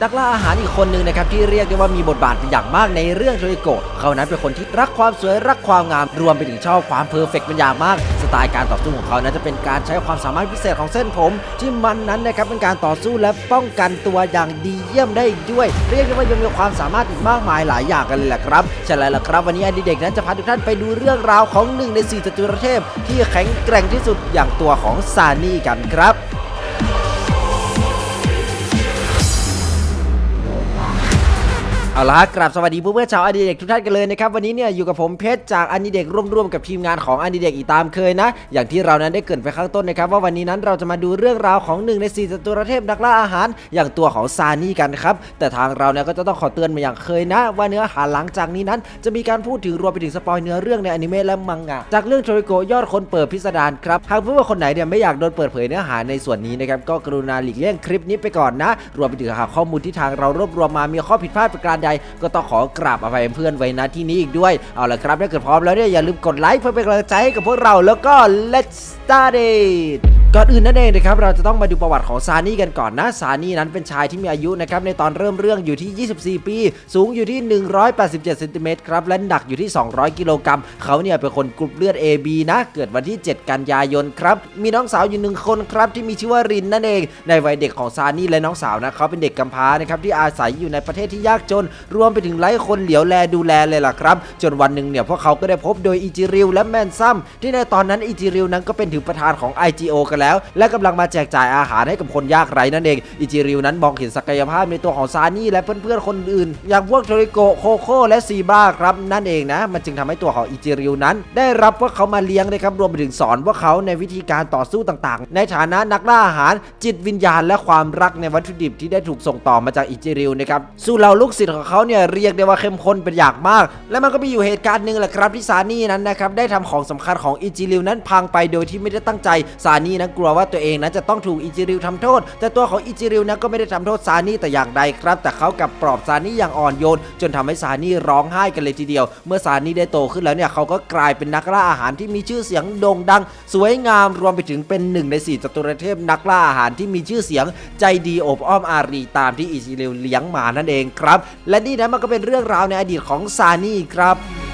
นักล่าอาหารอีกคนหนึ่งนะครับที่เรียกได้ว่ามีบทบาทเป็นอย่างมากในเรื่องโทริโกะเขานั้นเป็นคนที่รักความสวยรักความงามรวมไปถึงชอบความเพอร์เฟกต์เป็นอย่างมาก สไตล์การต่อสู้ของเขานั้นจะเป็นการใช้ความสามารถพิเศษของเส้นผม ที่มันนั้นนะครับเป็นการต่อสู้และป้องกันตัวอย่างดีเยี่ยมได้อีกด้วย เรียกได้ว่ายังมีความสามารถอีกมากมายหลายอย่างกันเลยแหละครับใช่แล้วล่ะครับ วันนี้อดีเด็กนั้นจะพาทุกท่านไปดูเรื่องราวของหนึ่งในสี่จตุรเทพ ที่แข็งแกร่งที่สุดอย่างตัวของซานี่กันครับ เอาละกราบสวัสดีเพื่อนๆชาวอดีเด็กทุกท่านกันเลยนะครับวันนี้เนี่ยอยู่กับผมเพชรจากอดีเด็กร่วมๆกับทีมงานของอดีเด็กอีกตามเคยนะ อย่างที่เรานั้นได้เกรินไปข้างต้นนะครับว่าวันนี้นั้นเราจะมาดูเรื่องราวของหนึ่งในสี่จตุรเทพนักล่าอาหาร อย่างตัวของซานี่กันครับแต่ทางเราเนี่ยก็จะต้องขอเตือนมาอย่างเคยนะ ว่าเนื้อหาหลังจากนี้นั้น จะมีการพูดถึงรวมไปถึงสปอยเนื้อเรื่องในอนิเมะและมังงะจากเรื่องโทริโกยอดคนเปิดพิสดารครับหากเพื่อนๆคนไหนเนี่ยไม่อยากโดนเปิดเผยเนื้อหาในส่วนนี้นะครับก็กรุณาหลีกเลี่ยงคลิปนี้ไปก่อนนะ รวมไปถึงหาข้อมูลที่ทางเรารวบรวมมามีข้อผิดพลาดประการใด ก็ต้องขอกราบอภัยเพื่อนไว้นะที่นี้อีกด้วยเอาละครับถ้าเกิดพร้อมแล้วเนี่ยอย่าลืมกดไลค์เพื่อเป็นกำลังใจให้กับพวกเราแล้วก็ let's start it ก่อนอื่นนั่นเองนะครับเราจะต้องมาดูประวัติของซานี่กันก่อนนะซานี่นั้นเป็นชายที่มีอายุนะครับในตอนเริ่มเรื่องอยู่ที่ 24 ปี สูงอยู่ที่ 187เซนติเมตรครับและหนักอยู่ที่ 200 กิโลกรัมเขาเนี่ยเป็นคนกรุ๊ปเลือด AB นะ เกิดวันที่ 7 กันยายนครับ มีน้องสาวอยู่หนึ่งคนครับที่มีชื่อว่ารินนั่นเอง ในวัยเด็กของซานี่และน้องสาวนะเขาเป็นเด็กกำพร้านะครับที่อาศัยอยู่ในประเทศที่ยากจน รวมไปถึงไร้คนเหลียวแลดูแลเลยล่ะครับ จนวันหนึ่งเนี่ยพวกเขาก็ได้พบโดยอิจิริวและแมนซัมที่ในตอนนั้นอิจิริวนั้นก็เป็นถึงประธานของ IGO กันแล้ว และกำลังมาแจกจ่ายอาหารให้กับคนยากไร้นั่นเองอิจิริวนั้นมองเห็นศักยภาพในตัวของซานี่และเพื่อนๆคนอื่น อย่างพวกโทริโกโคโค่และซีบ้าครับนั่นเองนะ มันจึงทำให้ตัวของอิจิริวนั้น ได้รับพวกเขามาเลี้ยงนะครับรวมไปถึงสอนพวกเขาในวิธีการต่อสู้ต่างๆ ในฐานะนักล่าอาหาร จิตวิญญาณ และความรักในวัตถุดิบที่ได้ถูกส่งต่อมาจากอิจิริวนะครับสู่เราลูกศิษย์ของเขาเนี่ยเรียกได้ว่าเข้มข้นเป็นอย่างมาก และมันก็มีอยู่เหตุการณ์หนึ่งแหละครับที่ซานี่นั้นนะครับได้ทำของสำคัญของอิจิริวนั้นพังไปโดยที่ไม่ได้ตั้งใจซานี่นั้นกลัวว่าตัวเองนั้นจะต้องถูกอิจิริวทำโทษ แต่ตัวของอิจิริวนั้นก็ไม่ได้ทำโทษซานี่แต่อย่างใดครับ แต่เขากับปลอบซานี่อย่างอ่อนโยน จนทำให้ซานี่ร้องไห้กันเลยทีเดียว เมื่อซานี่ได้โตขึ้นแล้วเนี่ยเขาก็กลายเป็นนักล่าอาหารที่มีชื่อเสียงโด่งดัง สวยงามรวมไปถึงเป็นหนึ่งในสี่จตุรเทพนักล่าอาหารที่มีชื่อเสียง ใจดีอบอ้อมอารีตามที่อิจิริวเลี้ยงมานั่นเองครับ และนี่นะมันก็เป็นเรื่องราวในอดีตของซานี่ครับ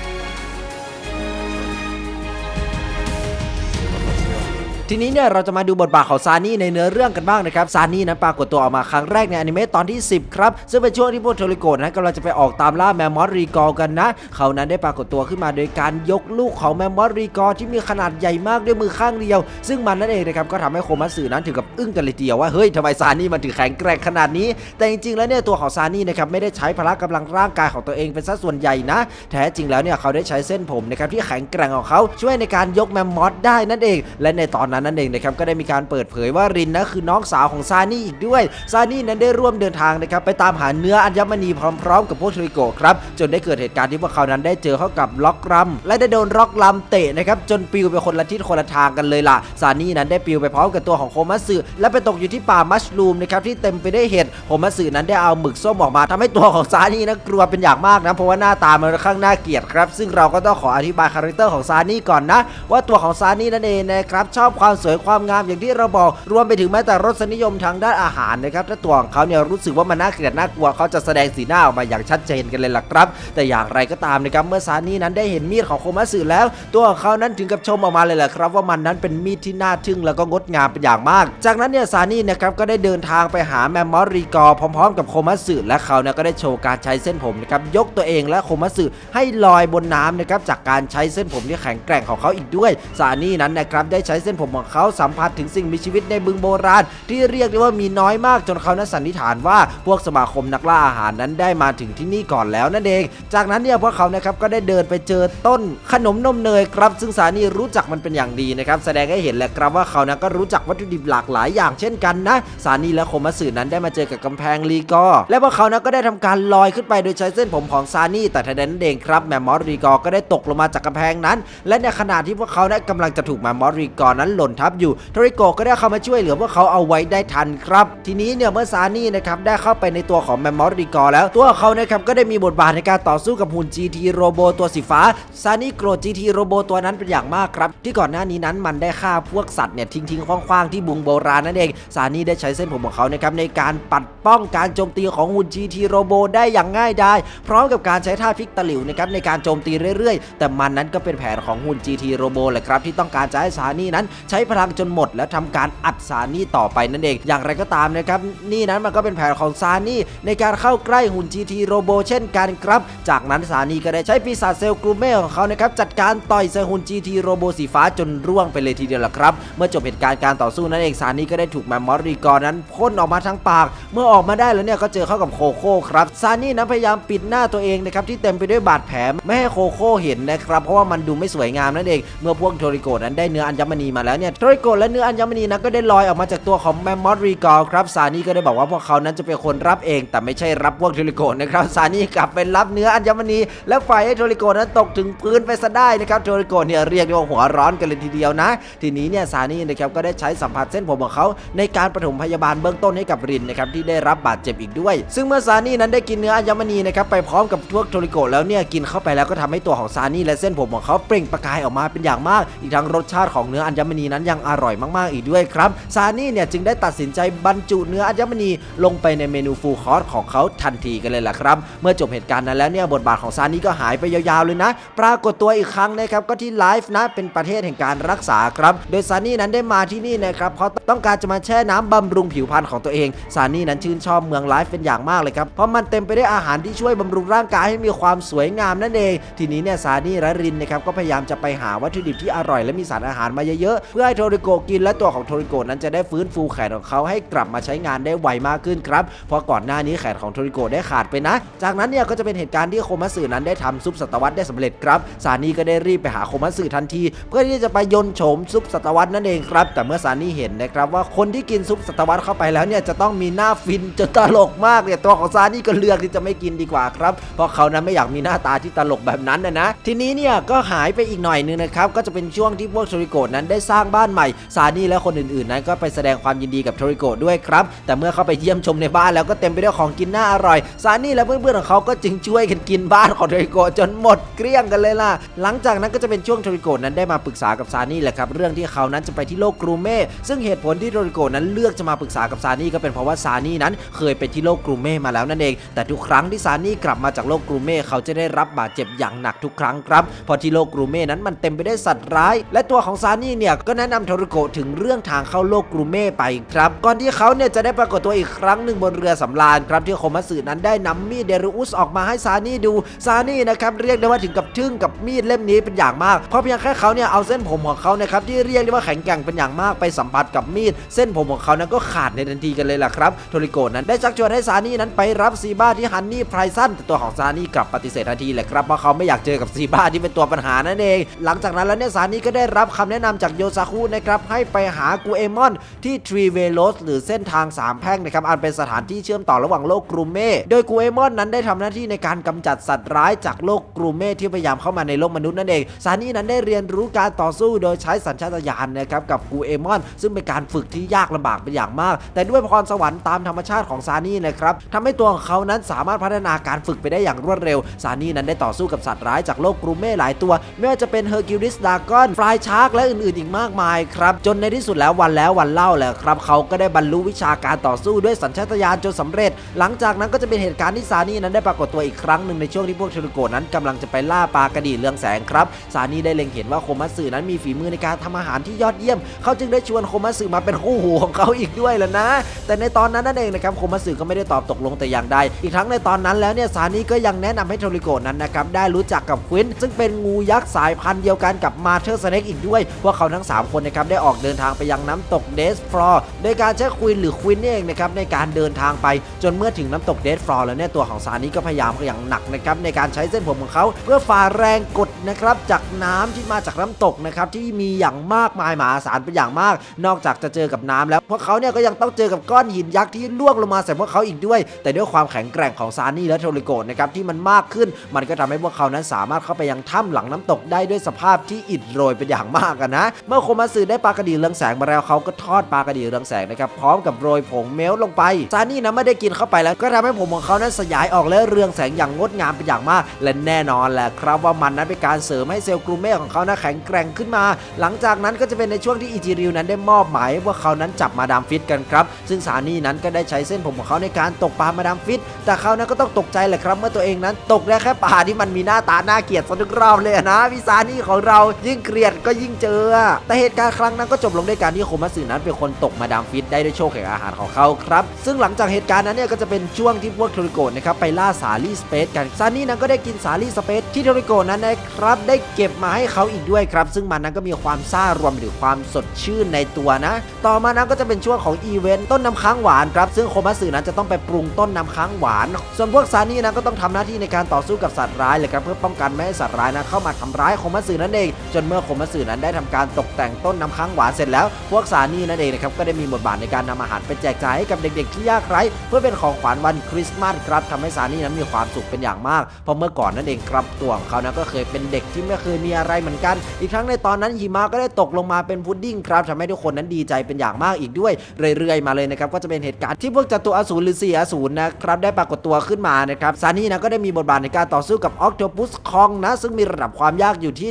ทีนี้เนี่ยเราจะมาดูบทบาทของซานี่ในเนื้อเรื่องกันบ้างนะครับซานี่นั้นปรากฏตัวออกมาครั้งแรกในอนิเมะตอนที่ 10 ครับ ซึ่งเป็นช่วงที่พวกโทริโกะนั้นกำลังจะไปออกตามล่าแมมมอสรีกอกันนะ เขานั้นได้ปรากฏตัวขึ้นมาโดยการยกลูกของแมมมอสรีกอที่มีขนาดใหญ่มากด้วยมือข้างเดียว ซึ่งมันนั่นเองนะครับก็ทำให้โคมัตสึนั้นถึงกับอึ้งกันเลยทีเดียวว่าเฮ้ยทำไมซานี่มันถึงแข็งแกร่งขนาดนี้ แต่จริงๆแล้วเนี่ยตัวของซานี่นะครับไม่ได้ใช้พละกำลังร่างกายของตัวเองเป็นสัดส่วนใหญ่นะแท้จริงแล้วเนี่ยเขาได้ใช้เส้นผมนะครับที่แข็งแกร่งของเขาช่วยในการยกแมมมอสได้นั่นเอง และในตอนนั้นนั่นเองนะครับก็ได้มีการเปิดเผยว่ารินนะคือน้องสาวของซานี่อีกด้วยซานี่นั้นได้ร่วมเดินทางนะครับไปตามหาเนื้ออัญมณีพร้อมๆ กับพวกทริโกครับจนได้เกิดเหตุการณ์ที่พวกเขานั้นได้เจอเข้ากับล็อกรัม และได้โดนล็อกรัมเตะนะครับจนปิวไปคนละทิศคนละทางกันเลยล่ะซานี่นั้นได้ปิวไปพร้อมกับตัวของโคมัสึและไปตกอยู่ที่ป่ามัชลูมนะครับที่เต็มไปด้วยเห็ดโคมัสึนั้นได้เอาหมึกส้มออกมาทำให้ตัวของซานี่นั้นกลัวเป็นอย่างมากนะเพราะว่าหน้าตามันค่อนข้างน่าเกลียดครับซึ่งเราก็ต้องขออธิบายคาแรคเตอร์ของซานี่ก่อนนะว่าตัวของซานี่นั่นเองนะครับชอบความความสวยความงามอย่างที่เราบอกรวมไปถึงแม้แต่รสนิยมทางด้านอาหารนะครับถ้าตัวของเขาเนี่ยรู้สึกว่ามันน่าเกลียดน่ากลัวเขาจะแสดงสีหน้าออกมาอย่างชัดเจนกันเลยล่ะครับ แต่อย่างไรก็ตามนะครับเมื่อซานี่นั้นได้เห็นมีดของโคมัสึแล้ว ตัวของเขานั้นถึงกับชมออกมาเลยแหละครับว่ามันนั้นเป็นมีดที่น่าทึ่งแล้วก็งดงามเป็นอย่างมาก จากนั้นเนี่ยซานี่นะครับก็ได้เดินทางไปหาแมมมอรีกอพร้อมๆ กับโคมัสึและเขาเนี่ยก็ได้โชว์การใช้เส้นผมนะครับยกตัวเองและโคมัสึให้ลอยบนน้ำนะครับจากการใช้เส้นผมที่แข็งแกร่งของเขาอีกด้วยซานี่นั้นนะครับได้ใช้เส้นผมของเขาสัมผัสถึงสิ่งมีชีวิตในบึงโบราณ ที่เรียกได้ว่ามีน้อยมากจนเขานั้นสันนิษฐานว่าพวกสมาคมนักล่าอาหารนั้นได้มาถึงที่นี่ก่อนแล้วนั่นเอง จากนั้นเนี่ยพวกเขานะครับก็ได้เดินไปเจอต้นขนมนมเนยครับ ซึ่งสานี่รู้จักมันเป็นอย่างดีนะครับแสดงให้เห็นแหละครับว่าเขานั้นก็รู้จักวัตถุดิบหลากหลายอย่างเช่นกันนะ สานี่และโคมัสึนั้นได้มาเจอกับกำแพงรีกอ และพวกเขานั้นก็ได้ทำการลอยขึ้นไปโดยใช้เส้นผมของซานี่แต่ทันใดนั้นเองครับแมมมอสรีกอก็ได้ตกลงมาจากกำแพงนั้น และในขณะที่พวกเขานั้นกำลังจะถูกแมมมอสรีกอนั้นหล่นทับอยู่โทริโกก็ได้เข้ามาช่วยเหลือพวกเขาเอาไว้ได้ทันครับ ทีนี้เนี่ยเมื่อซานี่นะครับได้เข้าไปในตัวของแมมมอสริกอแล้ว ตัวเขานะครับก็ได้มีบทบาทในการต่อสู้กับหุ่น GT โรโบตัวสีฟ้าซานี่โกรธ GT โรโบตัวนั้นเป็นอย่างมากครับ ที่ก่อนหน้านี้นั้นมันได้ฆ่าพวกสัตว์เนี่ยทิ้งทิ้งคว้างๆที่บุงโบราณนั่นเองซานี่ได้ใช้เส้นผมของเขานะครับในการปัดป้องการโจมตีของหุ่น GT โรโบได้อย่างง่ายดายพร้อมกับการใช้ท่าพลิกตะหลิวนะครับในการโจมตีเรื่อยๆ แต่มันนั้นก็เป็นแผนของหุ่น GT โรโบแหละครับที่ต้องการจะให้ซานี่นั้นใช้พลังจนหมด แล้วทำการอัดซานี่ต่อไปนั่นเอง อย่างไรก็ตามนะครับนี่นั้นมันก็เป็นแผนของซานี่ในการเข้าใกล้หุ่น GT โรโบเช่นกันครับ จากนั้นซานี่ก็ได้ใช้ปีศาจเซลกรูเม่ของเขานะครับจัดการต่อยใส่หุ่น GT โรโบสีฟ้าจนร่วงไปเลยทีเดียวละครับ เมื่อจบเหตุการณ์การต่อสู้นั้นเองซานี่ก็ได้ถูกแมมมอสรีกอนั้นพ่นออกมาทั้งปาก เมื่อออกมาได้แล้วเนี่ยก็เจอเข้ากับโคโค่ครับซานี่นั้นพยายามปิดหน้าตัวเองนะครับที่เต็มไปด้วยบาดแผลไม่ให้โคโค่เห็นนะครับเพราะว่ามันดูไม่สวยงามนั่นเอง เมื่อพวกโทริโกนั้นได้เนื้ออัญมณีมาแล้วเนี่ยโทริโกและเนื้ออัญมณีนั้นก็ได้ลอยออกมาจากตัวของแมมมอสรีกอร์ครับ ซานี่ก็ได้บอกว่าพวกเขานั้นจะเป็นคนรับเอง แต่ไม่ใช่รับพวกโทริโกนะครับ ซานี่กลับไปรับเนื้ออัญมณี และปล่อยให้โทริโกนั้นตกถึงพื้นไปซะได้นะครับโทริโกเนี่ยเรียกได้ว่าหัวร้อนกันเลยทีเดียวนะ ทีนี้เนี่ยซานี่นะครับก็ได้ใช้สัมผัสเส้นผมของเขาในการปฐมพยาบาลเบื้องต้นให้กับรินนะครับที่ได้รับบาดเจ็บอีกด้วย ซึ่งเมื่อซานี่นั้นได้กินเนื้ออัญมณีนะครับไปพร้อมกับพวกโทริโกแล้วเนี่ยกินเข้าไปแล้วก็ทำให้ตัวของซานี่และเส้นผมของเขาเปล่งประกายออกมาเป็นอย่างมาก อีกทั้งรสชาติของเนื้ออัญมณีนั้นยังอร่อยมากๆอีกด้วยครับซานี่เนี่ยจึงได้ตัดสินใจบรรจุเนื้ออัญมณีลงไปในเมนูฟูลคอร์สของเขาทันทีกันเลยล่ะครับ เมื่อจบเหตุการณ์นั้นแล้วเนี่ยบทบาทของซานี่ก็หายไปยาวๆเลยนะ ปรากฏตัวอีกครั้งนะครับก็ที่ไลฟ์นะเป็นประเทศแห่งการรักษาครับ โดยซานี่นั้นได้มาที่นี่นะครับเพราะต้องการจะมาแช่น้ำบำรุงผิวพรรณของตัวเองซานี่นั้นชื่นชอบเมืองไลฟ์เป็นอย่างมากเลยครับเพราะมันเต็มไปด้วยอาหารที่ช่วยบำรุงร่างกายให้มีความสวยงามนั่นเอง ทีนี้เนี่ยซานี่และรินนะครับก็พยายามจะไปหาวัตถุดิบที่อร่อยและมีสารอาหารมาเยอะๆเพื่อให้โทริโกกินและตัวของโทริโกนั้นจะได้ฟื้นฟูแขนของเขาให้กลับมาใช้งานได้ไวมากขึ้นครับเพราะก่อนหน้านี้แขนของโทริโกได้ขาดไปนะ จากนั้นเนี่ยก็จะเป็นเหตุการณ์ที่โคมัสึนั้นได้ทำซุปสัตวัตได้สำเร็จครับซานี่ก็ได้รีบไปหาโคมัสึทันที เพื่อที่จะไปยนโฉมซุปสัตวัตนั่นเองครับ แต่เมื่อซานี่เห็นนะครับว่าคนที่กินซุปสัตวัตเข้าไปแล้วเนี่ยจะต้องมีหน้าฟินจนตลกมากเนี่ยตัวของซานี่ก็เลือกที่จะไม่กินดีกว่าครับ เพราะเขานั้นไม่อยากมีหน้าตาที่ตลกแบบนั้นนะนะทีนี้เนี่ยก็หายไปอีกหน่อยนึงนะครับก็จะเป็นช่วงที่พวกโทริโกนั้นได้สร้างบ้านใหม่ ซานี่และคนอื่นๆ นั้นก็ไปแสดงความยินดีกับโทริโกะด้วยครับ แต่เมื่อเขาไปเยี่ยมชมในบ้านแล้วก็เต็มไปด้วยของกินน่าอร่อย ซานี่และเพื่อนๆของเขาก็จึงช่วยกันกินบ้านของโทริโกะจนหมดเกลี้ยงกันเลยล่ะ หลังจากนั้นก็จะเป็นช่วงโทริโกะนั้นได้มาปรึกษากับซานี่แหละครับเรื่องที่เขานั้นจะไปที่โลกกรูเม่ ซึ่งเหตุผลที่โทริโกะนั้นเลือกจะมาปรึกษากับซานี่ก็เป็นเพราะว่าซานี่นั้นเคยไปที่โลกกรูเม่มาแล้วนั่นเอง แต่ทุกครั้งที่ซานี่กลับมาจากโลกกรูเม่เขาจะได้รับบาดเจ็บอย่างหนักทุกครั้งครับพราะที่โลกกรูเม่นั้นมันเต็มไปด้วยสัตว์ร้าย และตัวของซานี่เนี่ยก็แนะนำโทริโกะถึงเรื่องทางเข้าโลกกรูเม่ไปครับก่อนที่เขาเนี่ยจะได้ปรากฏตัวอีกครั้งหนึ่งบนเรือสำราญครับที่โคมัสึนั้นได้นำมีดเดรุอุสออกมาให้ซานี่ดูซานี่นะครับเรียกได้ว่าถึงกับทึ่งกับมีดเล่มนี้เป็นอย่างมากเพราะเพียงแค่เขาเนี่ยเอาเส้นผมของเขานะครับที่เรียกได้ว่าแข็งแกร่งเป็นอย่างมากไปสัมผัสกับมีด เส้นผมของเขานั้นก็ขาดในทันทีกันเลยล่ะครับโทริโกะนั้นได้ชักชวนให้ซานี่นั้นไปรับซีบ้าที่ฮันนี่ไพรซันแต่ตัวของซานี่กลับปฏิเสธทันทีแหละครับเพราะเขาไม่อยากเจอกับซีบ้าที่เป็นตัวปัญหานั่นเอง หลังจากนั้นแล้วเนี่ยซานี่ก็ได้รับคำแนะนำจากโยซาคุนะครับให้ไปหากูเอมอนที่ทรีเวโลสหรือเส้นทางสามแพร่งนะครับอันเป็นสถานที่เชื่อมต่อระหว่างโลกกรูเม่โดยกูเอมอนนั้นได้ทำหน้าที่ในการกำจัดสัตว์ร้ายจากโลกกรูเม่ที่พยายามเข้ามาในโลกมนุษย์นั่นเองซานี่นั้นได้เรียนรู้การต่อสู้โดยใช้สัญชาตญาณนะครับกับกูเอมอน ซึ่งเป็นการฝึกที่ยากลำบากเป็นอย่างมาก แต่ด้วยพรสวรรค์ตามธรรมชาติของซานี่นะครับทำให้ตัวของเขานั้นสามารถพัฒนาการฝึกไปได้อย่างรวดเร็ว ซานี่นั้นได้ต่อสู้กับสัตว์ร้ายจากโลกกรูเม่หลายตัว ไม่ว่าจะเป็นเฮอร์คิวลิสดากอนฟลายชาร์กและอื่นๆอีกมากมายครับ จนในที่สุดแล้ววันแล้ววันเล่าแหละครับเขาก็ได้บรรลุวิชาการต่อสู้ด้วยสัญชาตญาณจนสำเร็จ หลังจากนั้นก็จะเป็นเหตุการณ์ที่ซานี่นั้นได้ปรากฏตัวอีกครั้งหนึ่งในช่วงที่พวกเทรุโกนั้นกำลังจะไปล่าปลากระดีเรืองแสงครับซานี่ได้เล็งเห็นว่าโคมัตสึนั้นมีฝีมือในการทำอาหารที่ยอดเยี่ยม เขาจึงได้ชวนโคมัตสึมาเป็นคู่หูของเขาอีกด้วยแหละนะ แต่ในตอนนั้นนั่นเองนะครับโคมัตสึก็ไม่ได้ตอบตกลงแต่อย่างใดอีกทั้งในตอนนั้นแล้วเนี่ยซานี่ก็ยังแนะนำให้โทริโกนั้นนะครับได้รู้จักกับควินซึ่งเป็นงูยักษ์สายพันธุ์เดียวกันกับมาเธอร์สเน็กอีกด้วยพวกเขาทั้ง3คนนะครับได้ออกเดินทางไปยังน้ำตกเดสฟลอร์โดยการใช้ควินหรือควินนี่เองนะครับในการเดินทางไปจนเมื่อถึงน้ำตกเดสฟลอร์แล้วเนี่ยตัวของซานี่ก็พยายามอย่างหนักนะครับในการใช้เส้นผมของเขา เพื่อฝ่าแรงกดนะครับจากน้ำที่มาจากน้ำตกนะครับที่มีอย่างมากมายมหาศาลเป็นอย่างมาก นอกจากจะเจอกับน้ำแล้วพวกเขาเนี่ยก็ยังต้องเจอกับก้อนหินยักษ์ที่ล่วงลงมาใส่พวกเขาอีกด้วย แต่ด้วยความแข็งแกร่งของซานี่และโทริโกะนะครับที่มันมากขึ้น มันก็ทำให้พวกเขานั้นสามารถเข้าไปยังถ้ำหลังน้ำตกได้ด้วยสภาพที่อิดโรยเป็นอย่างมากนะ เมื่อคมาสึได้ปลากระดีเรืองแสงมาแล้วเขาก็ทอดปลากระดีเรืองแสงนะครับพร้อมกับโรยผงเมลลงไปซานี่นะไม่ได้กินเข้าไปแล้วก็ทำให้ผมของเขานั้นสยายออกและเรืองแสงอย่างงดงามเป็นอย่างมาก และแน่นอนแหละครับว่ามันนั้นเป็นการเสริมให้เซลล์กรูเม่ของเขานะแข็งแกร่งขึ้นมา หลังจากนั้นก็จะเป็นในช่วงที่อิจิริวนั้นได้มอบหมายว่าเขานั้นจับมาดามฟิตกันครับ ซึ่งซานี่นั้นก็ได้ใช้เส้นผมของเขาในการตกปลามาดามฟิต แต่เขานั้นก็ต้องตกใจแหละครับเมื่อตัวเองนั้น ตกได้แค่ปลาที่มันมีหน้าตาน่าเกลียดซะทุกรอบเลยนะพี่ซานี่ของเรายิ่งเกลียดก็ยิ่งเจอแต่เหตุการณ์ครั้งนั้นก็จบลงด้วยการที่โคมัสึนั้นเป็นคนตกมาดามฟิตได้ด้วยโชคแห่งอาหารของเขาครับ ซึ่งหลังจากเหตุการณ์นั้นเนี่ยก็จะเป็นช่วงที่พวกโทริโกะนะครับไปล่าสาลี่สเปซกันซานี่นั้นก็ได้กินสาลี่สเปซที่โทริโกะนั้นนะครับได้เก็บมาให้เขาอีกด้วยครับ ซึ่งมันนั้นก็มีความซ่ารวมไปถึงความสดชื่นในตัวนะ ต่อมานั้นก็จะเป็นช่วงของอีเวนต์ต้นน้ำค้างหวานครับซึ่งโคมัสึนั้นจะต้องไปปรุงต้นน้ำค้างหวาน ส่วนพวกซานี่นั้นก็ต้องทำหน้าที่ในการต่อสู้กับสัตว์ร้ายเลยครับเพื่อป้องกันไม่ให้สัตว์ร้ายนั้นเข้ามาทำร้ายโคมัสึนั่นเองจนเมื่อโคมัสึนั้นได้ทำการตกแต่งต้นน้ำค้างหวานเสร็จแล้ว พวกซานี่นั่นเองนะครับก็ได้มีบทบาทในการนำอาหารไปแจกจ่ายให้กับเด็กๆที่ยากไร้เพื่อเป็นของขวัญวันคริสต์มาสครับทำให้ซานี่นั้นมีความสุขเป็นอย่างมากเพราะเมื่อก่อนนั่นเองครับตัวของเขานั้นก็เคยเป็นเด็กที่ไม่เคยมีอะไรเหมือนกัน อีกทั้งในตอนนั้นหิมะก็ได้ตกลงมาเป็นพุดดิ้งครับทำให้ทุกคนนั้นดีใจเป็นอย่างมากอีกด้วย เรื่อยๆ มาเลยนะครับก็จะเป็นเหตุการณ์ที่พวกจตุอสูรหรือสี่อสูรนะครับได้ปรากฏตัวขึ้นมานะครับซานี่นะก็ได้มีบทบาทในการต่อสู้กับออ t โ p ปุสคองนะซึ่งมีระดับความยากอยู่ที่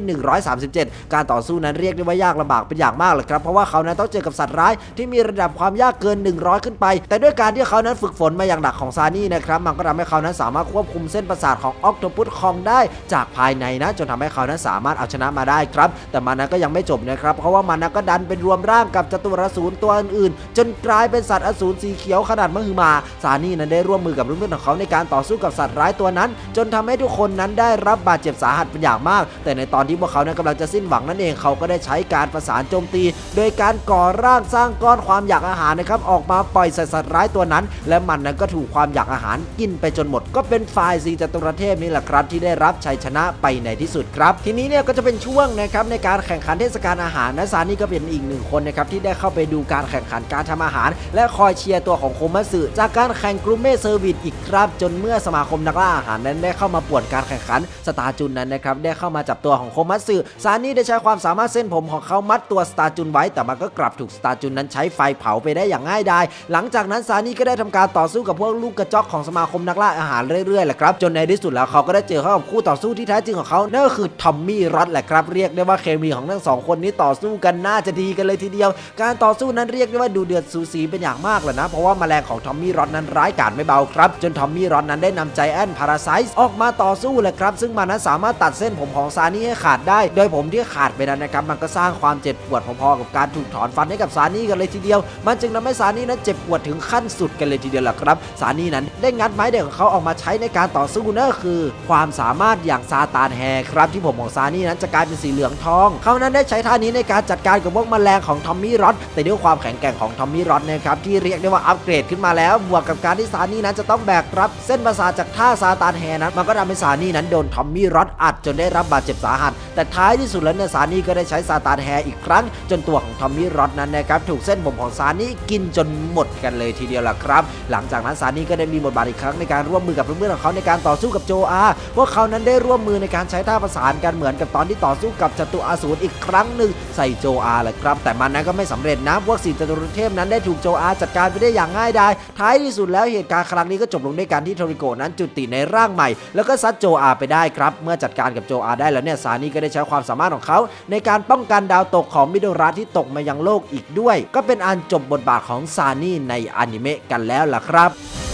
137 การต่อสู้นั้นเรียกได้ว่ายากลำบากเป็นอย่างมากเลยครับเพราะว่าเขานั้นต้องเจอกับสัตว์ร้ายที่มีระดับความยากเกิน 100 ขึ้นไป แต่ด้วยการที่เขานั้นฝึกฝนมาอย่างหนักของซานี่นะครับมันก็ทำให้เขานั้นสามารถควบคุมเส้นประสาทของออ t โ p ปุสคองได้จากภายในนะจนทำให้เขานั้นสามารถเอาชนะมาได้ครับ แต่มันนั้นก็ยังไม่จบนะครับเพราะว่ามันนั้นก็ดันเป็นรวมร่างกับจตุรสูรตัวอื่นๆ จนกลายเป็นสัตว์อสูรสีเขียวขนาดมหึมาซานี่นั้นได้ร่วมมือกับเพื่อนของเขาในการต่อสู้กับสัตว์ร้ายตัวนั้น จนทำให้ทุกคนนั้นได้รับบาดเจ็บสาหัสเป็นอย่างมาก แต่ในตอนที่พวกเขานั้นกำลังจะสิ้นหวังนั่นเองเขาก็ได้ใช้การประสานโจมตี โดยการก่อร่างสร้างก้อนความอยากอาหารนะครับออกมาปล่อยใส่สัตว์ร้ายตัวนั้น และมันนั้นก็ถูกความอยากอาหารกินไปจนหมด ก็เป็นฝ่ายสีจตุรเทพนี่แหละครับ ที่ได้รับชัยชนะไปในที่สุดครับ ทีนี้เนี่ยก็จะเป็นช่วงนะครับในการแข่งขันเทศกาลอาหารนะซานี่ก็เป็นอีกหนึ่งคนนะครับที่ได้เข้าไปดูการแข่งขันการทำอาหาร และคอยเชียร์ตัวของโคมัสึจากการแข่งกรูเม่เซอร์วิสอีกครับจนเมื่อสมาคมนักล่าอาหารนั้นได้เข้ามาป่วนการแข่งขันสตาร์จุนนั้นนะครับได้เข้ามาจับตัวของโคมัสึซานี่ได้ใช้ความสามารถเส้นผมของเขามัดตัวสตาร์จุนไว้ แต่มันก็กลับถูกสตาร์จุนนั้นใช้ไฟเผาไปได้อย่างง่ายดายหลังจากนั้นซานี่ก็ได้ทำการต่อสู้กับพวกลูกกระจอกของสมาคมนักล่าอาหารเรื่อยๆแหละครับจนในที่สุดแล้วเขาก็ได้เจอเข้ากับคู่ต่อสู้ที่แท้จริงของเขานั่นก็คือทอมมี่รัตแหละครับเรียกได้ว่าเคมีของทั้งสองคนนี้ต่อสู้กันน่าจะดีกันเลยทีเดียว การต่อสู้นั้นเรียกได้ว่าดูเดือดสูสีเป็นอย่างมากเลยนะ เพราะว่าแมลงของทอมมี่รอดนั้นร้ายกาจไม่เบาครับ จนทอมมี่รอดนั้นได้นำใจแอนพาราไซส์ออกมาต่อสู้เลยครับ ซึ่งมันนั้นสามารถตัดเส้นผมของซานี่ให้ขาดได้ โดยผมที่ขาดไปนั้นนะครับ มันก็สร้างความเจ็บปวดพอๆกับการถูกถอนฟันให้กับซานี่กันเลยทีเดียว มันจึงทำให้ซานี่นั้นเจ็บปวดถึงขั้นสุดกันเลยทีเดียวแหละครับซานี่นั้นได้งัดไม้เด็กของเขาออกมาใช้ในการต่อสู้นั่นก็คือ ความสามารถอย่างซาตานแฮครับที่ผมของซานี่นั้นจะกลายเป็นสีเหลืองทอง เขานั้นได้ใช้ท่านี้ในการจัดการกับพวกแมลงของทอมมี่รอดแต่ด้วยความแข็งแกร่งของทอมมี่รอดนะครับที่เรียกได้ว่าอัปเกรดขึ้นมาแล้ว บวกกับการที่ซานี่นั้นจะต้องแบกรับเส้นประสาทจากท่าซาตานแฮนั้นมันก็ทำให้ซานี่นั้นโดนทอมมี่รอดอัดจนได้รับบาดเจ็บสาหัส แต่ท้ายที่สุดแล้วเนี่ยซานี่ก็ได้ใช้ซาตานแฮร์อีกครั้ง จนตัวของทอมมี่รอดนั้นนะครับถูกเส้นผมของซานี่กินจนหมดกันเลยทีเดียวล่ะครับ หลังจากนั้นซานี่ก็ได้มีบทบาทอีกครั้งในการร่วมมือกับเพื่อนๆของเขาในการต่อสู้กับโจอาพวกเขานั้นได้ร่วมมือในการใช้ท่าประสานกันเหมือนกับตอนที่ต่อสู้กับจตุอาสูรอีกครั้งหนึ่งใส่โจอาแหละครับ แต่มันนั้นก็ไม่สำเร็จนะพวกสีจตุรเทพนั้นได้ถูกโจอาจัดการไปได้อย่างง่ายดายท้ายที่สุดแล้วเหตุการณ์ครั้งนี้ก็จบลงด้วยการที่โทริโกนั้นจุติในร่างใหม่ แล้วก็ซัดโจอาไปได้ครับ เมื่อจัดการกับโจอาได้แล้วเนี่ยซานี่ก็ได้ใช้ความสามารถของเขาในการป้องกันดาวตกของมิโดระที่ตกมายังโลกอีกด้วย ก็เป็นอันจบบทบาทของซานี่ในอนิเมะกันแล้วล่ะครับ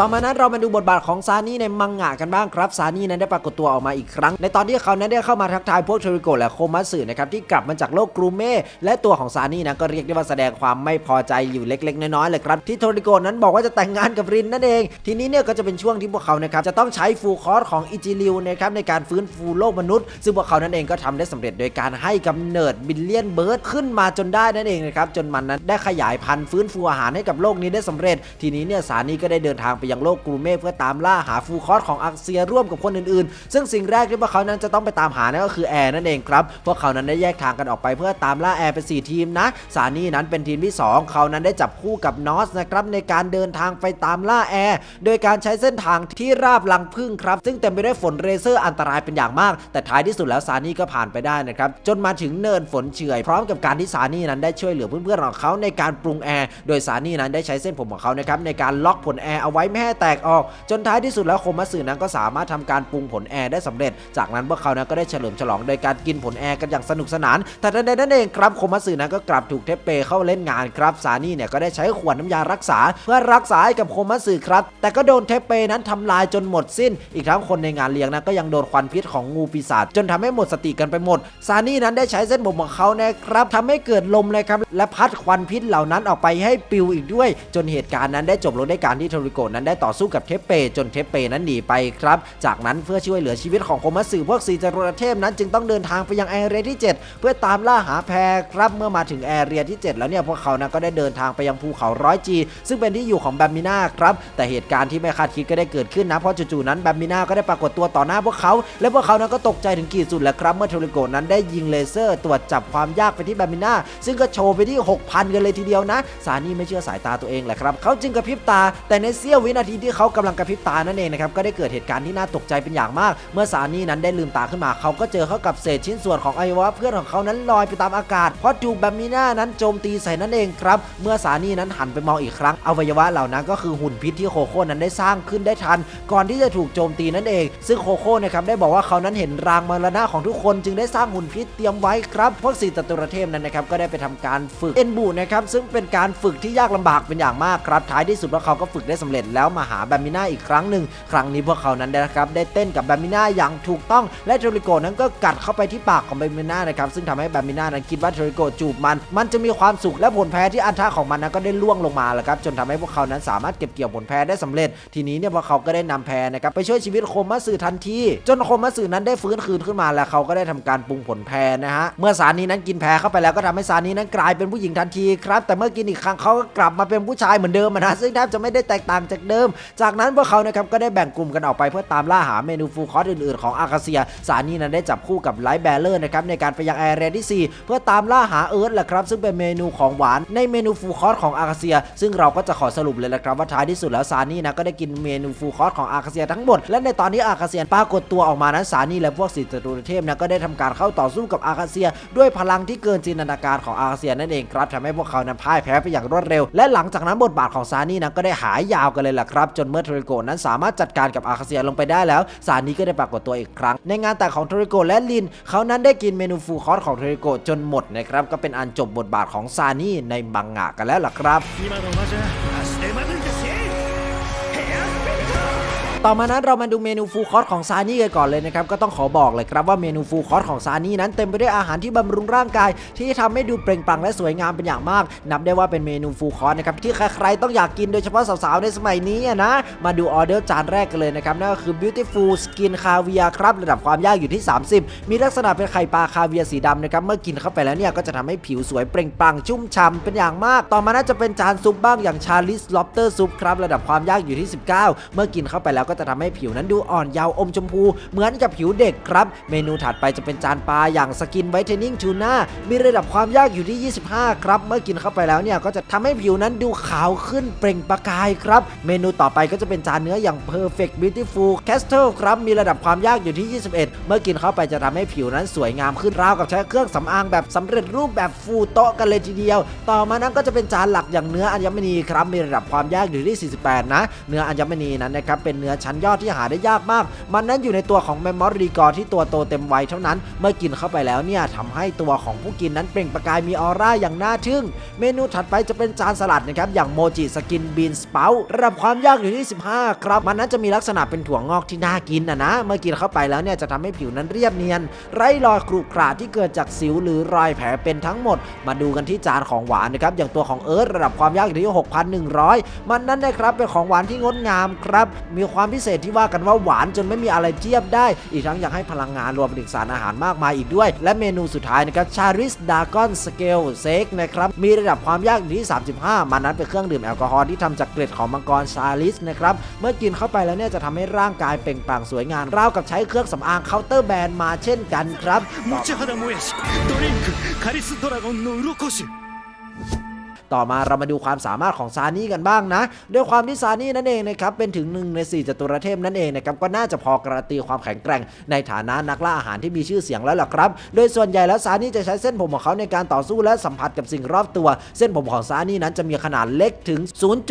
ต่อมานั้นเรามาดูบทบาทของซานี่ในมังงะกันบ้างครับซานี่นั้นได้ปรากฏตัวออกมาอีกครั้ง ในตอนที่เขานั้นได้เข้ามาทักทายพวกเทริโกะและโคมัสึนะครับที่กลับมาจากโลกกรูเม่และตัวของซานี่นะก็เรียกได้ว่าแสดงความไม่พอใจอยู่เล็ก ๆ น้อยๆเลยครับที่เทริโกะนั้นบอกว่าจะแต่งงานกับรินนั่นเอง ทีนี้เนี่ยก็จะเป็นช่วงที่พวกเขานะครับจะต้องใช้ฟูคอร์สของอิจิริวนะครับในการฟื้นฟูโลกมนุษย์ ซึ่งพวกเขานั่นเองก็ทำได้สำเร็จโดยการให้กำเนิดบิลเลียนเบิร์ดขึ้นมาจนได้นั่นเองนะครับจนมันนั้นได้ขยายพันธุ์ฟื้นฟูอาหารให้กับโลกนี้ได้สำเร็จ ทีนี้เนี่ยซานี่ก็ได้เดินทางไปยังโลกกรูเม่เพื่อตามล่าหาฟูคอร์สของอาเซียร่วมกับคนอื่นๆ ซึ่งสิ่งแรกที่พวกเขานั้นจะต้องไปตามหานั่นก็คือแอร์นั่นเองครับ พวกเขานั้นได้แยกทางกันออกไปเพื่อตามล่าแอร์เป็น4ทีมนะ ซานี่นั้นเป็นทีมที่ 2 เขานั้นได้จับคู่กับนอสนะครับในการเดินทางไปตามล่าแอร์ โดยการใช้เส้นทางที่ราบลังพึ่งครับ ซึ่งเต็มไปด้วยฝนเรเซอร์อันตรายเป็นอย่างมาก แต่ท้ายที่สุดแล้วซานี่ก็ผ่านไปได้นะครับ จนมาถึงเนินฝนเฉื่อยพร้อมกับการที่ซานี่นั้นได้ช่วยเหลือเพื่อนๆของเขาในการปรุงแอร์ โดยซานี่นั้นได้ใช้เส้นผมของเขานะครับในการล็อกผลแอร์เอาไว้ไให้แตกออก จนท้ายที่สุดแล้วโคมัตสึนั้นก็สามารถทำการปรุงผลแอร์ได้สำเร็จ จากนั้นพวกเขานั้นก็ได้เฉลิมฉลองโดยการกินผลแอร์กันอย่างสนุกสนาน แต่ทันใดนั้นเองครับโคมัตสึนั้นก็กลับถูกเทปเปเข้าเล่นงานครับซานี่เนี่ยก็ได้ใช้ขวดน้ำยารักษา เพื่อรักษาให้กับโคมัตสึครับ แต่ก็โดนเทปเปนั้นทำลายจนหมดสิ้น อีกทั้งคนในงานเลี้ยงนั้นก็ยังโดนควันพิษของงูปีศาจจนทำให้หมดสติกันไปหมด ซานี่นั้นได้ใช้เส้นผมของเขานะครับทำให้เกิดลมเลยครับและพัดควันพิษเหล่านั้นออกไปให้ปิวอีกด้วย จนเหตุการณ์นั้นได้จบลงด้วยการที่โทริโกนั้นได้ต่อสู้กับเทปเปจนเทปเปนั้นหนีไปครับ จากนั้นเพื่อช่วยเหลือชีวิตของโคมัตสึพวกสีจรวดเทพนั้นจึงต้องเดินทางไปยังแอเรียที่ 7 เพื่อตามล่าหาแพรครับเมื่อมาถึงแอเรียที่ 7 แล้วเนี่ยพวกเขานะก็ได้เดินทางไปยังภูเขาร้อยจี ซึ่งเป็นที่อยู่ของแบมมิน่าครับ แต่เหตุการณ์ที่ไม่คาดคิดก็ได้เกิดขึ้นนะเพราะจู่ๆนั้นแบมมิน่าก็ได้ปรากฏตัวต่อหน้าพวกเขา และพวกเขานั้นก็ตกใจถึงขีดสุดแหละครับ เมื่อโทริโกนั้นได้ยิงเลเซอร์ตรวจจับความยากไปที่แบมมิน่าซึ่งก็โชว์ไปที่ 6,000 กันเลยทีเดียวนะซานี่ไม่เชื่อสายตาตัวเองแหละครับเขาจึงกระพริบตาแต่ในเสี้ยววินาทีที่เขากำลังกระพริบตานั่นเองนะครับก็ได้เกิดเหตุการณ์ที่น่าตกใจเป็นอย่างมาก เมื่อซานี่นั้นได้ลืมตาขึ้นมาเขาก็เจอเข้ากับเศษชิ้นส่วนของอวัยวะเพื่อนของเขานั้นลอยไปตามอากาศ เพราะถูกแบมมิน่านั้นโจมตีใส่นั่นเองครับเมื่อซานี่นั้นหันไปมองอีกครั้งอวัยวะเหล่านั้นก็คือหุ่นพิษที่โคโค่นั้นได้สร้างขึ้นได้ทัน ก่อนที่จะถูกโจมตีนั่นเอง ซึ่งโคโค่นะครับได้บอกว่าเขานั้นเห็นรางมรณะของทุกคนจึงได้สร้างหุ่นพิษเตรียมไว้ครับพวกสี่ตตุรเทพนั้นนะครับก็ได้ไปทำการฝึกเอ็นบูนะครับซึ่งเป็นการฝึกที่ยากลำบากเป็นอย่างมากครับท้ายที่สุดพวเขาก็ฝึกได้สำเร็จแล้วมาหาแบมมิน่าอีกครั้งหนึ่งครั้งนี้พวกเขานั้นได้นะครับได้เต้นกับแบมมิน่าอย่างถูกต้อง และโทริโกะนั้นก็กัดเข้าไปที่ปากของแบมมิน่านะครับซึ่งทำให้แบมมิน่านั้นคิดว่าโทริโกะจูบมัน มันจะมีความสุขและผลแพ้ที่อันท่าของมันนั้นก็ได้ล่วงลงมาแล้วครับจนทำให้พวกเขานั้นสามารถเก็บเกี่ยวผลแพ้ได้สำเร็จ ทีนี้เนี่ยพวกเขาก็ได้นำแพ้นะครับไปช่วยชีวิตโคมัตสึทันทีจนโคมัตสึนั้นได้ฟื้นคืนขึ้นมาแล้วเขาก็ได้ทำการปรุงผลแพ้นะฮะเมื่อสารนี้นั้นกินแพ้เข้าไปแล้วก็ทำให้สารนี้นั้นกลายเป็นผู้หญิงทันทีครับแต่เมื่อกินอีกครั้งเขาก็กลับมาเป็นผู้ชายเหมือนเดิมนะซึ่งแทบจะไม่ได้แตกต่างจากเดิม จากนั้นพวกเขานะครับก็ได้แบ่งกลุ่มกันออกไปเพื่อตามล่าหาเมนูฟูลคอร์สอื่นๆของอาคาเซีย สารนี้นั้นได้จับคู่กับไลท์แบลเลอร์นะครับในการไปยังแอเรียที่ 4 เพื่อตามล่าหาเอิร์ธแหละครับซึ่งเป็นเมนูของหวานในเมนูฟูลคอร์สของอาคาเซีย ซึ่งเราก็จะขอสรุปเลยละครับว่าท้ายที่สุดแล้วซานี่นะก็ได้กินเมนูฟูลคอร์สของอาคาเซียทั้งหมด และในตอนนี้อาคาเซียปรากฏตัวออกมานั้นซานี่และพวกสิทธิ์ตุเทพนะก็ได้ทำการเข้าต่อสู้กับอาคาเซีย ด้วยพลังที่เกินจินตนาการของอาคาเซียนั่นเองครับทำให้พวกเขานั้นพ่ายแพ้ไปอย่างรวดเร็ว และหลังจากนั้นบทบาทของซานี่นะก็ได้หายยาวกันเลยล่ะครับ จนเมื่อโทริโกนั้นสามารถจัดการกับอาคาเซียลงไปได้แล้วซานี่ก็ได้ปรากฏตัวอีกครั้ง ในงานแต่งของโทริโกและลิน เขานั้นได้กินเมนูฟูลคอร์สของโทริโกจนหมดนะครับก็เป็นอันจบบทบาทของซานี่ในบังงะกันแล้วล่ะครับ ต่อมานั้นเรามาดูเมนูฟูลคอร์สของซานี่กันก่อนเลยนะครับก็ต้องขอบอกเลยครับว่าเมนูฟูลคอร์สของซานี่นั้นเต็มไปด้วยอาหารที่บำรุงร่างกาย ที่ทำให้ดูเปล่งปลั่งและสวยงามเป็นอย่างมาก นับได้ว่าเป็นเมนูฟูลคอร์สนะครับที่ใครๆต้องอยากกินโดยเฉพาะสาวๆในสมัยนี้อะนะ มาดูออเดอร์จานแรกกันเลยนะครับนั่นก็คือ beautiful skin คาเวียครับระดับความยากอยู่ที่ 30 มีลักษณะเป็นไข่ปลาคาเวียร์สีดำนะครับเมื่อกินเข้าไปแล้วเนี่ยก็จะทำให้ผิวสวยเปล่งปลั่งชุ่มฉ่ำเป็นอย่างมาก ต่อมาน่าจะเป็นจานซุปบ้างอย่างชาลิสล็อบเตอร์ซุปครับระดับความยากอยู่ที่ 19 เมื่อกินเข้าไปแล้วก็จะทำให้ผิวนั้นดูอ่อนเยาว์อมชมพู เหมือนกับผิวเด็กครับ เมนูถัดไปจะเป็นจานปลาอย่างสกินไวท์เทนนิ่งทูน่ามีระดับความยากอยู่ที่ 25 ครับ เมื่อกินเข้าไปแล้วเนี่ยก็จะทำให้ผิวนั้นดูขาวขึ้นเปล่งประกายครับ เมนูต่อไปก็จะเป็นจานเนื้ออย่าง Perfect Beautiful Castle ครับ มีระดับความยากอยู่ที่ 21 เมื่อกินเข้าไปจะทำให้ผิวนั้นสวยงามขึ้นราวกับใช้เครื่องสำอางแบบสำเร็จรูปแบบฟูโตะกันเลยทีเดียว ต่อมานั้นก็จะเป็นจานหลักอย่างเนื้ออัญมณีครับ มีระดับความยากอยู่ที่ 48 นะ เนื้ออัญมณีนั้นนะครับเป็นเนื้อชั้นยอดที่หาได้ยากมาก มันนั้นอยู่ในตัวของ Memory g o r ที่ตัวโตเต็มวัยเท่านั้น เมื่อกินเข้าไปแล้วเนี่ยทำให้ตัวของผู้กินนั้นเปล่งประกายมีออร่าอย่างน่าทึ่ง เมนูถัดไปจะเป็นจานสลัดนะครับอย่างโมจิสกินบีนสเประดับความยากอยู่ที่ 15 ครับ มันนั้นจะมีลักษณะเป็นถั่วงอกที่น่ากินนะนะ เมื่อกินเข้าไปแล้วเนี่ยจะทำให้ผิวนั้นเรียบเนียน ไร้รอยกรุขระที่เกิดจากสิวหรือรอยแผลเป็นทั้งหมด มาดูกันที่จานของหวานนะครับอย่างตัวของเอิร์ธระดับความยากอยู่ที่ 6,100 มันนั้นนะครับเป็นของหวานที่งดงามครับ มีความความพิเศษที่ว่ากันว่าหวานจนไม่มีอะไรเทียบได้ อีกทั้งยังให้พลังงานรวมไปถึงสารอาหารมากมายอีกด้วย และเมนูสุดท้ายนะครับชาริสดากอนสเกลเซกนะครับมีระดับความยากอยู่ที่ 35 มันนั้นเป็นเครื่องดื่มแอลกอฮอล์ที่ทำจากเกล็ดของมังกรชาลิสนะครับเมื่อกินเข้าไปแล้วเนี่ยจะทำให้ร่างกายเปล่งปลั่งสวยงามราวกับใช้เครื่องสำอางเคาน์เตอร์แบนมาเช่นกันครับมุจฮาระโมยาชิดริงคาริสดราก้อนโนอุโรโกชิ ต่อมาเรามาดูความสามารถของซานี่กันบ้างนะ ด้วยความที่ซานี่นั่นเองนะครับเป็นถึงหนึ่งใน 4จตุรเทพนั่นเองนะครับก็น่าจะพอการันตีความแข็งแกร่ง ในฐานะนักล่าอาหารที่มีชื่อเสียงแล้วล่ะครับ โดยส่วนใหญ่แล้วซานี่จะใช้เส้นผมของเขาในการต่อสู้และสัมผัสกับสิ่งรอบตัว เส้นผมของซานี่นั้นจะมีขนาดเล็กถึง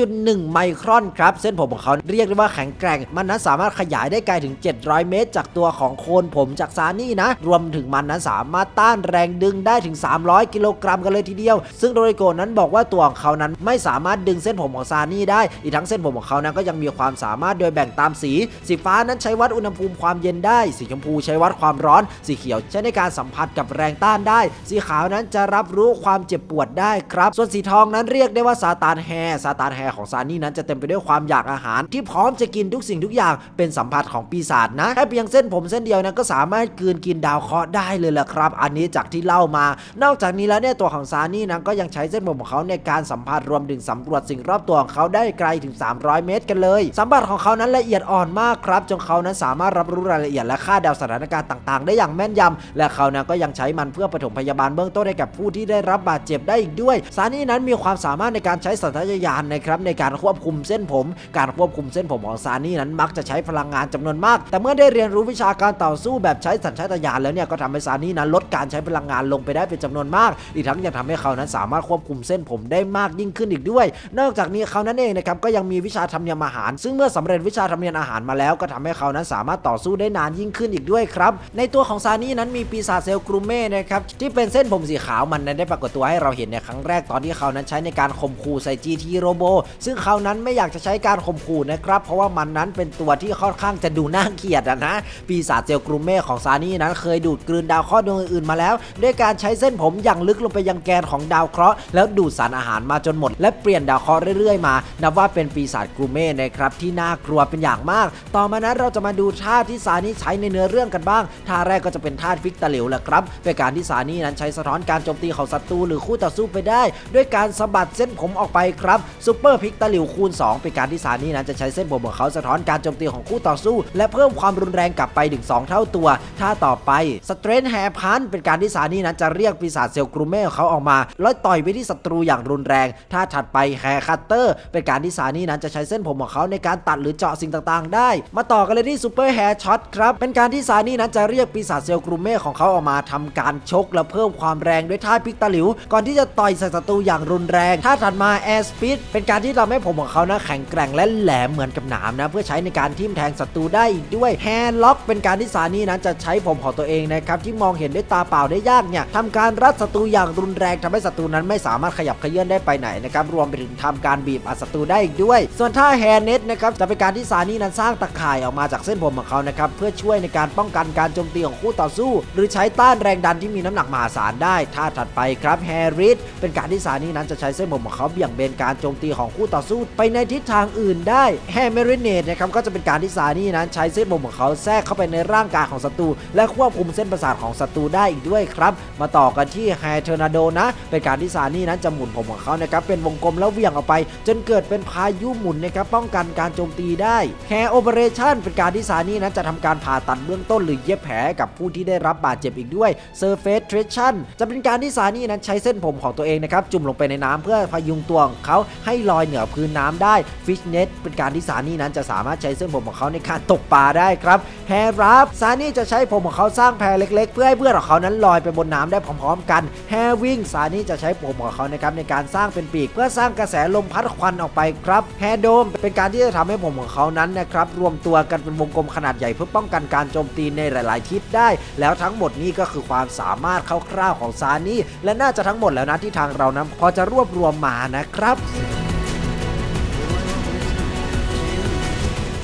0.1 ไมครอนครับเส้นผมของเขาเรียกได้ว่าแข็งแกร่ง มันนั้นสามารถขยายได้ไกลถึง 700 เมตร จากตัวของโคนผมจากซานี่นะ รวมถึงมันนั้นสามารถต้านแรงดึงได้ถึง 300 กิโลกรัมกันเลยทีเดียว ซึ่งโดริโกนั้นบอกว่าตัวของเขานั้นไม่สามารถดึงเส้นผมของซานี่ได้ อีกทั้งเส้นผมของเขานั้นก็ยังมีความสามารถโดยแบ่งตามสี สีฟ้านั้นใช้วัดอุณหภูมิความเย็นได้ สีชมพูใช้วัดความร้อน สีเขียวใช้ในการสัมผัสกับแรงต้านได้ สีขาวนั้นจะรับรู้ความเจ็บปวดได้ครับ ส่วนสีทองนั้นเรียกได้ว่าซาตานแฮซาตานแฮของซานี่นั้นจะเต็มไปด้วยความอยากอาหาร ที่พร้อมจะกินทุกสิ่งทุกอย่างเป็นสัมผัสของปีศาจนะแค่เพียงเส้นผมเส้นเดียวนั้นก็สามารถกืนกินดาวเคราะห์ได้เลยล่ะครับ อันนี้จากที่เล่ามา นอกจากนี้แล้วเนี่ยตัวของซานี่นั้นก็ยังใช้เส้นผมของเขาในการสัมผัสรวมถึงสำรวจสิ่งรอบตัวของเขาได้ไกลถึง 300 เมตรกันเลย สัมผัสของเขานั้นละเอียดอ่อนมากครับจนเขานั้นสามารถรับรู้รายละเอียดและคาดเดาสถานการณ์ต่าง ๆ ได้อย่างแม่นยำและเขานั้นก็ยังใช้มันเพื่อปฐมพยาบาลเบื้องต้นให้กับผู้ที่ได้รับบาดเจ็บได้อีกด้วย ซานี่นั้นมีความสามารถในการใช้สัญชาตญาณนะครับในการควบคุมเส้นผม การควบคุมเส้นผมของซานี่นั้นมักจะใช้พลังงานจำนวนมาก แต่เมื่อได้เรียนรู้วิชาการต่อสู้แบบใช้สัญชาตญาณแล้วเนี่ยก็ทำให้ซานี่นั้นลดการใช้พลังงานลงไปได้เป็นจำนวนมาก อีกทั้งยังทำให้เขานั้นสามารถควบคุมเส้นผมได้มากยิ่งขึ้นอีกด้วย นอกจากนี้เขานั้นเองนะครับก็ยังมีวิชาทำเนียมอาหาร ซึ่งเมื่อสำเร็จวิชาทำเนียมอาหารมาแล้ว ก็ทำให้เขานั้นสามารถต่อสู้ได้นานยิ่งขึ้นอีกด้วยครับ ในตัวของซานี่นั้นมีปีศาจเซลกรูเม่นะครับที่เป็นเส้นผมสีขาวมันนั้นได้ปรากฏตัวให้เราเห็นในครั้งแรกตอนที่เขานั้นใช้ในการข่มขู่ใส่ GT Robo ซึ่งเขานั้นไม่อยากจะใช้การข่มขู่นะครับเพราะว่ามันนั้นเป็นตัวที่ค่อนข้างจะดูน่าเกลียดอะนะปีศาจเซลกรูเม่ของซานี่นั้นเคยดูดกลืนดาวเคราะห์ดวงอื่นมาแล้ว ด้วยการใช้เส้นผมอย่างลึกลงไปยังแกนของดาวเคราะห์แล้วดูดสารอาหารมาจนหมด และเปลี่ยนดาวเคราะห์เรื่อยๆมา นับว่าเป็นปีศาจกรูเม่นะครับที่น่ากลัวเป็นอย่างมาก ต่อมานั้นเราจะมาดูท่าที่ซานี่ใช้ในเนื้อเรื่องกันบ้าง ท่าแรกก็จะเป็นท่าฟิกตะหลิวแหละครับเป็นการที่ซานี่นั้นใช้สะท้อนการโจมตีของศัตรูหรือคู่ต่อสู้ไปได้ ด้วยการสะบัดเส้นผมออกไปครับซูเปอร์พิกตะหลิวคูณ 2 เป็นการที่ซานี่นั้นจะใช้เส้นผมของเขาสะท้อนการโจมตีของคู่ต่อสู้ และเพิ่มความรุนแรงกลับไปถึง2เท่าตัว ท่าต่อไปสเตรนแฮร์พันเป็นการที่ซานี่นั้นจะเรียกปีศาจเซลกรูเม่ของเขาออกมาแล้วต่อยไปที่ศัตรูอย่างรุนแรงท่าถัดไปแฮร์คัตเตอร์ เป็นการที่ซานี่นั้นจะใช้เส้นผมของเขาในการตัดหรือเจาะสิ่งต่างๆ ได้ มาต่อกันเลยที่ซูเปอร์แฮร์ช็อตครับ เป็นการที่ซานี่นั้นจะเรียกปีศาจเซลกรูเม่ของเขาออกมาทำการชกและเพิ่มความแรงด้วยท่าพิกตะหลิว ก่อนที่จะต่อยใส่ศัตรูอย่างรุนแรงท่าถัดมาแอร์สปีดเป็นการที่ทำให้ผมของเขานะแข็งแกร่งและแหลมเหมือนกับหนามนะเพื่อใช้ในการทิ่มแทงศัตรูได้อีกด้วยแฮร์ล็อกเป็นการที่ซานี่นั้นจะใช้ผมของตัวเองนะครับที่มองเห็นด้วยตาเปล่าได้ยากเนี่ยทำการรัดศัตรูอย่างรุนแรงทำให้ศัตรูนั้นไม่สามารถขยับเขยื้อนได้ไปไหนนะครับรวมไปถึงทำการบีบอัดศัตรูได้อีกด้วย ส่วนท่าแฮร์เน็ตนะครับจะเป็นการที่ซานี่นั้นสร้างตะข่ายออกมาจากเส้นผมของเขานะครับเพื่อช่วยในการป้องกันการโจมตีของคู่ต่อสู้ หรือใช้ต้านแรงดันที่มีน้ำหนักมหาศาลได้ท่าถัดไปครับแฮร์ริสเป็นการที่ซานี่นั้นจะใช้เส้นผมของเขาเบี่ยงเบนการโจมตีของคู่ต่อสู้ไปในทิศทางอื่นได้แฮร์เมริเนตนะครับก็จะเป็นการที่ซานี่นั้นใช้เส้นผมของเขาแทรกเข้าไปในร่างกายของศัตรูและควบคุมเส้นประสาทของศัตรูได้อีกด้วยครับ มาต่อกันที่แฮเทอร์นาโดนะ เป็นการที่ซานี่นั้นจะหมุนผมของเขานะครับเป็นวงกลมแล้วเวี่ยงออกไป จนเกิดเป็นพายุหมุนนะครับป้องกันการโจมตีได้แฮร์โอเปอเรชั่นเป็นการที่ซานี่นั้นจะทำการผ่าตัดเบื้องต้นหรือเย็บแผลกับผู้ที่ได้รับบาดเจ็บอีกด้วยเซอร์เฟสเทรชั่นจะเป็นการที่ซานี่นั้นใช้เส้นผมของตัวเองนะครับจุ่มลงไปในน้ำเพื่อพยุงตัวของเขาให้ลอยเหนือพื้นน้ำได้ฟิชเน็ตเป็นการที่ซานี่นั้นจะสามารถใช้เส้นผมของเขาในการตกปลาได้ครับแฮร์รับซานี่จะใช้ผมของเขาสร้างแพเล็ก ๆ เพื่อให้เพื่อนของเขานั้นลอยไปบนน้ำได้พร้อม ๆ กันแฮร์วิ่งซานี่จะใช้ผมของเขานะครับในการสร้างเป็นปีก เพื่อสร้างกระแสลมพัดควันออกไปครับแฮโดมเป็นการที่จะทำให้ผมของเขานั้นนะครับรวมตัวกันเป็นวงกลมขนาดใหญ่เพื่อป้องกันการโจมตีในหลาย ๆ ทิศได้ แล้วทั้งหมดนี้ก็คือความสามารถคร่าวๆของซานี่และน่าจะทั้งหมดแล้วนะที่ทางเรานั้นพอจะรวบรวมมานะครับ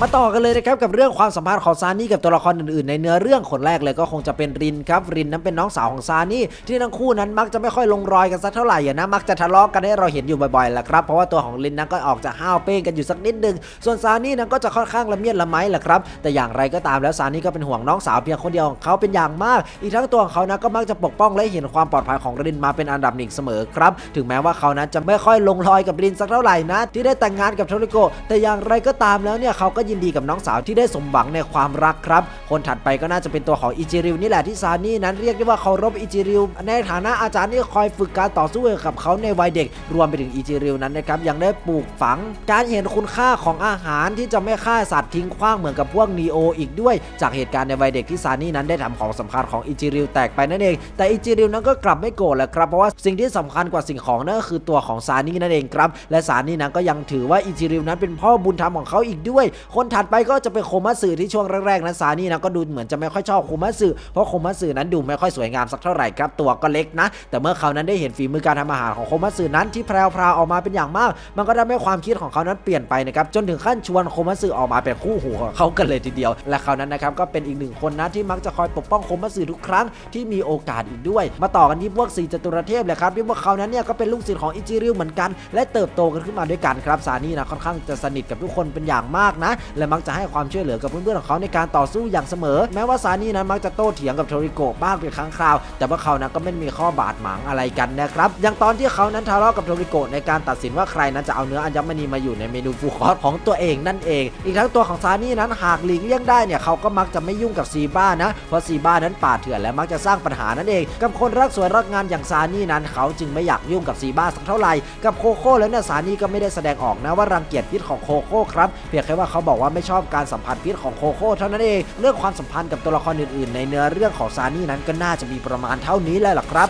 มาต่อกันเลยนะครับกับเรื่องความสัมพันธ์ของซานี่กับตัวละครอื่นๆ ในเนื้อเรื่องคนแรกเลยก็คงจะเป็นรินครับรินนั้นเป็นน้องสาวของซานี่ที่ทั้งคู่นั้นมักจะไม่ค่อยลงรอยกันสักเท่าไหร่นะมักจะทะเลาะกันให้เราเห็นอยู่บ่อยๆแหละครับเพราะว่าตัวของรินนั้นก็ออกจะห้าวเป้งกันอยู่สักนิดนึงส่วนซานี่นั้นก็จะค่อนข้างละเมียดละไมแหละครับแต่อย่างไรก็ตามแล้วซานี่ก็เป็นห่วงน้องสาวเพียงคนเดียวของเขาเป็นอย่างมาก อีกทั้งตัวของเขานะก็มักจะปกป้องและเห็นความปลอดภัยของรินมาเป็นอันดับหนึ่งเสมอครับถึงแม้ว่าเขานั้นจะไม่ค่อยลงรอยกับรินสักเท่าไหร่นะที่ได้แต่งงานกับโทริโกแต่อย่างไรก็ตามแล้วเนี่ยเขาก็ยนดีกับน้องสาวที่ได้สมหวังในความรักครับ คนถัดไปก็น่าจะเป็นตัวของอิจิริวนี่แหละที่ซานี่นั้นเรียกได้ว่าเคารพอิจิริวในฐานะอาจารย์ที่คอยฝึกการต่อสู้กับเขาในวัยเด็ก รวมไปถึงอิจิริวนั้นนะครับยังได้ปลูกฝัง การเห็นคุณค่าของอาหารที่จะไม่ฆ่าสัตว์ทิ้งขว้างเหมือนกับพวกนีโออีกด้วย จากเหตุการณ์ในวัยเด็กที่ซานี่นั้นได้ทำของสำคัญของอิจิริวแตกไปนั่นเอง แต่อิจิริวนั้นก็กลับไม่โกรธแหละครับเพราะว่าสิ่งที่สำคัญกว่าสิ่งของนั่นก็คือตัวของซานี่นั่นเองครับ และซานี่นั้นก็ยังถือว่าอิจิริวนั้นเป็นพ่อบุญธรรมของเขาอีกด้วย คนนถัดไปก็จะเป็นโคมัตสึที่ช่วงแรกๆนั้นซานี่นะก็ดูเหมือนจะไม่ค่อยชอบโคมัตสึเพราะโคมัตสึนั้นดูไม่ค่อยสวยงามสักเท่าไหร่ครับตัวก็เล็กนะ แต่เมื่อเขานั้นได้เห็นฝีมือการทำอาหารของโคมัตสึนั้นที่แพรวๆออกมาเป็นอย่างมาก มันก็ทำให้ความคิดของเขานั้นเปลี่ยนไปนะครับจนถึงขั้นชวนโคมัสึออกมาเป็นคู่หูของเขากันเลยทีเดียว และเขานั้นนะครับก็เป็นอีกหนึ่งคนนะที่มักจะคอยปกป้องโคมัตสึทุกครั้งที่มีโอกาสอีกด้วย มาต่อกันที่พวกสี่จตุรเทพเลยครับที่พวกเขานั้นเนี่ยก็เป็นลูกศิษย์ของอิจิริวเหมือนกัน และเติบโตกันขึ้นมาด้วยกันครับซานี่นะค่อนข้างจะสนิทกับทุกคนเป็นอย่างมากนะและมักจะให้ความช่วยเหลือกับเพื่อนๆของเขาในการต่อสู้อย่างเสมอ แม้ว่าซานี่นั้นมักจะโต้เถียงกับโทริโกะบ้างเป็นครั้งคราว แต่ว่าเขานั้นก็ไม่มีข้อบาดหมางอะไรกันนะครับอย่างตอนที่เขานั้นทะเลาะกับโทริโกะในการตัดสินว่าใครนั้นจะเอาเนื้ออัญมณีมาอยู่ในเมนูฟูคอร์สของตัวเองนั่นเอง อีกทั้งตัวของซานี่นั้นหากหลีกเลี่ยงได้เนี่ยเขาก็มักจะไม่ยุ่งกับซีบ้านะ เพราะซีบ้านั้นป่าเถื่อนและมักจะสร้างปัญหานั่นเอง กับคนรักสวยรักงามอย่างซานี่นั้น เขาจึงไม่อยากยุ่งกับซีบ้าสักเท่าไหร่ กับโคโค่แล้วเนี่ยซานี่ก็ไม่ได้แสดงออกนะว่ารังเกียจพิษของโคโค่ครับ เพียงแค่ว่าเขาบอกว่าไม่ชอบการสัมผัสพิษของโคโค่เท่านั้นเองเรื่องความสัมพันธ์กับตัวละครอื่นๆ ในเนื้อเรื่องของซานี่นั้นก็น่าจะมีประมาณเท่านี้แหละล่ะครับ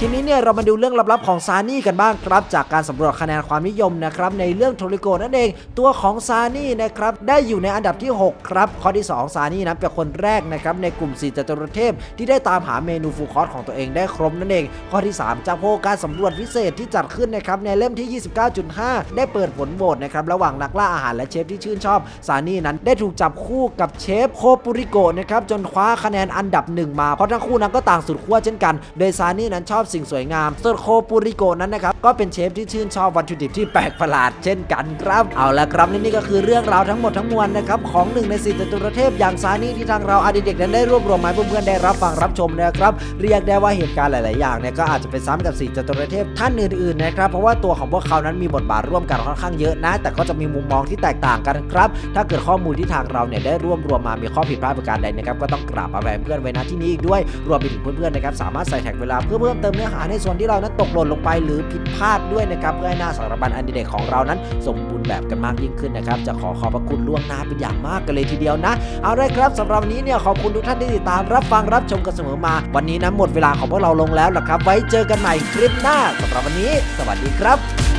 ทีนี้เนี่ยเรามาดูเรื่องลับๆของซานี่กันบ้างครับ จากการสำรวจคะแนนความนิยมนะครับในเรื่องโทริโกนั่นเอง ตัวของซานี่นะครับได้อยู่ในอันดับที่ 6 ครับ ข้อที่ 2 ซานี่นั้นเป็นคนแรกนะครับในกลุ่ม4จตุรเทพ ที่ได้ตามหาเมนูฟูคอร์สของตัวเองได้ครบนั่นเอง ข้อที่ 3 จากโพการสำรวจพิเศษที่จัดขึ้นนะครับในเล่มที่ 29.5 ได้เปิดผลโหวตนะครับระหว่างนักล่าอาหารและเชฟที่ชื่นชอบซานี่นั้นได้ถูกจับคู่กับเชฟโคปุริโกะนะครับจนคว้าคะแนนอันดับหนึ่งมาเพราะทั้งคู่นั้นก็ต่างสุดขั้วเช่นกัน โดยซานี่นั้นชอบสิ่งสวยงามส่วนโคปุริโกนั้นนะครับก็เป็นเชฟที่ชื่นชอบวัตถุดิบที่แปลกประหลาดเช่นกันครับ เอาละครับและนี่ก็คือเรื่องราวทั้งหมดทั้งมวลนะครับของหนึ่งในสี่จตุรเทพอย่างซานี่ที่ทางเราอดีเด็กนั้นได้รวบรวมมาให้เพื่อนๆได้รับฟังรับชมนะครับเรียกได้ว่าเหตุการณ์หลาย ๆ อย่างเนี่ยก็อาจจะไปซ้ำกับสี่จตุรเทพท่านอื่น ๆ นะครับ เพราะว่าตัวของพวกเขานั้นมีบทบาทร่วมกันค่อนข้างเยอะนะ แต่ก็จะมีมุมมองที่แตกต่างกันครับ ถ้าเกิดข้อมูลที่ทางเราเนี่ยได้รวบรวมมามีข้อผิดพลาดประการใดนะครับก็ต้องกราบอาแวเพื่อนไว้ณที่นี้อีกด้วยรวมไปถึงเพื่อนๆนะครับสามารถใส่แท็กเวลาเพื่อเพิ่มเติมเนื้อหาในส่วนที่เรานั้นตกหล่นลงไปหรือผิดพลาดด้วยนะครับเพื่อให้หน้าสารบัญอันดีเด็กของเรานั้น สมบูรณ์แบบกันมากยิ่งขึ้นนะครับจะขอขอบพระคุณล่วงหน้าเป็นอย่างมากกันเลยทีเดียวนะ เอาละครับสำหรับวันนี้เนี่ยขอบคุณทุกท่านที่ติดตามรับฟังรับชมกันเสมอมา วันนี้นะหมดเวลาของพวกเราลงแล้วล่ะครับ ไว้เจอกันใหม่คลิปหน้าสำหรับวันนี้ สวัสดีครับ